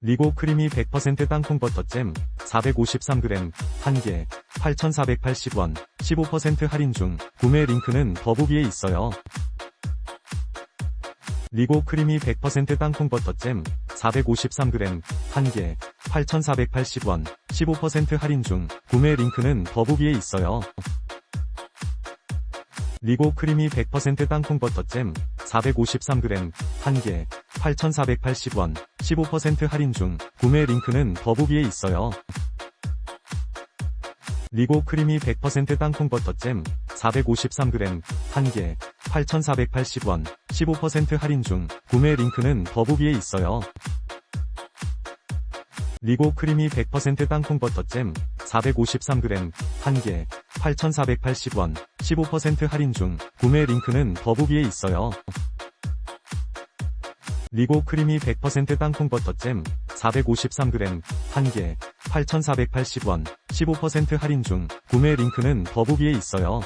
리고 크리미 100% 땅콩 버터잼 453g 1개 8,480원 15% 할인 중 구매 링크는 더보기에 있어요. 리고 크리미 100% 땅콩 버터잼 453g 1개 8,480원 15% 할인 중 구매 링크는 더보기에 있어요. 리고 크리미 100% 땅콩 버터잼 453g 1개 8,480원 15% 할인 중 구매 링크는 더보기에 있어요. 리고 크리미 100% 땅콩 버터잼 453g 1개 8,480원 15% 할인 중 구매 링크는 더보기에 있어요. 리고 크리미 100% 땅콩 버터잼 453g 1개 8,480원 15% 할인 중 구매 링크는 더보기에 있어요. 리고 크리미 100% 땅콩 버터잼 453g 1개 8,480원 15% 할인 중 구매 링크는 더보기에 있어요.